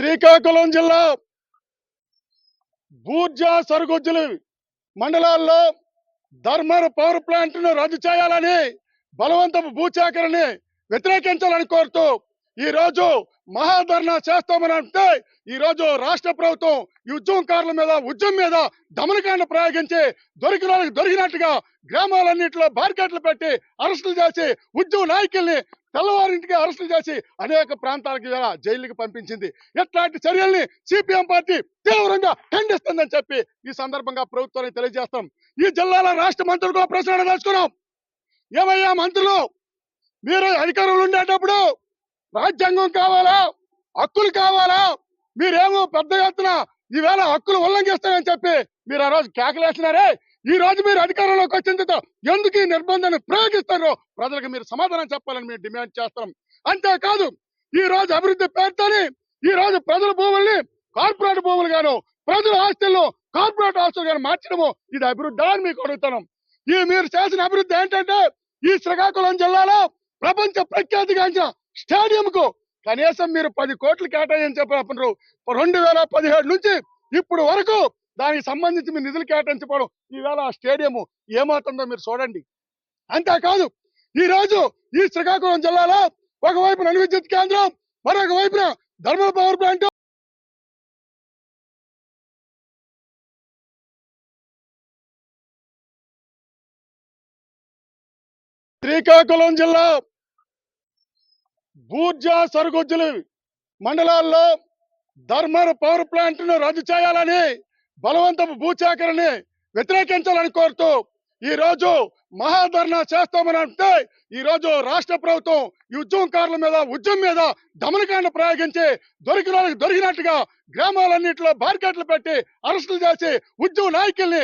శ్రీకాకుళం జిల్లా బూర్జా సరుగుజ్జులు మండలాల్లో ధర్మర్ పవర్ ప్లాంట్ను రద్దు చేయాలని బలవంతపు భూసేకరణని వ్యతిరేకించాలని కోరుతూ ఈ రోజు మహాధర్నా చేస్తామని అంటే ఈ రోజు రాష్ట్ర ప్రభుత్వం ఈ ఉద్యమకారుల మీద ఉద్యమం మీద దమనకాండ ప్రయోగించి దొరికిన దొరికినట్టుగా గ్రామాలన్నింటిలో బార్కెట్లు పెట్టి అరెస్టులు చేసి ఉద్యమ నాయకుల్ని తెల్లవారింటికి అరెస్టులు చేసి అనేక ప్రాంతాలకు జైలుకి పంపించింది. ఇట్లాంటి చర్యల్ని సిపిఎం పార్టీ తీవ్రంగా ఖండిస్తుందని చెప్పి ఈ సందర్భంగా ప్రభుత్వానికి తెలియజేస్తాం. ఈ జిల్లాలో రాష్ట్ర మంత్రులకు ప్రశ్న తెలుసుకున్నాం ఏమయ్యా మంత్రులు? మీరు అధికారులు ఉండేటప్పుడు రాజ్యాంగం కావాలా? హక్కులు కావాలా? మీరేమో పెద్ద ఎత్తున ఈవేళ హక్కులు ఉల్లంఘిస్తానని చెప్పి మీరు ఆ రోజు కేకలేస్తున్నారే? ఈ రోజు మీరు అధికారంలోకి వచ్చిన ఎందుకు ఈ నిర్బంధాన్ని ప్రయోగిస్తారో ప్రజలకు మీరు సమాధానం చెప్పాలని మేము డిమాండ్ చేస్తాం అంతేకాదు ఈ రోజు అభివృద్ధి పేరుతోని ఈ రోజు ప్రజల భూముల్ని కార్పొరేట్ భూములు గాను ప్రజల ఆస్తులను కార్పొరేట్ ఆస్తులు గాను మార్చడము ఇది అభివృద్ధి అని మీకు అడుగుతున్నాం. ఈ మీరు చేసిన అభివృద్ధి ఏంటంటే ఈ శ్రీకాకుళం జిల్లాలో ప్రపంచ ప్రఖ్యాతిగాంచిన స్టేడియం కు కనీసం మీరు పది కోట్లు కేటాయించి రెండు వేల పదిహేడు నుంచి ఇప్పుడు వరకు దానికి సంబంధించి మీరు నిధులు కేటాయించకపోవడం ఈవేళ ఆ స్టేడియం ఏమవుతుందో మీరు చూడండి. అంతేకాదు ఈ రోజు ఈ శ్రీకాకుళం జిల్లాలో ఒకవైపున అణు విద్యుత్ కేంద్రం మరొక వైపున ధర్మల పవర్ ప్లాంట్. శ్రీకాకుళం జిల్లా బూర్జా సరుగుజ్జులు మండలాల్లో ధర్మర్ పవర్ ప్లాంట్ను రద్దు చేయాలని బలవంతపు భూసేకరణని వ్యతిరేకించాలని కోరుతూ ఈ రోజు మహాధర్నా చేస్తామని అంటే ఈ రోజు రాష్ట్ర ప్రభుత్వం ఈ ఉద్యమకారుల మీద ఉద్యమం మీద దమనకాండ ప్రయోగించి దొరికిన వాళ్ళకి దొరికినట్టుగా గ్రామాలన్నింటిలో బార్కెట్లు పెట్టి అరెస్టులు చేసి ఉద్యమ నాయకుల్ని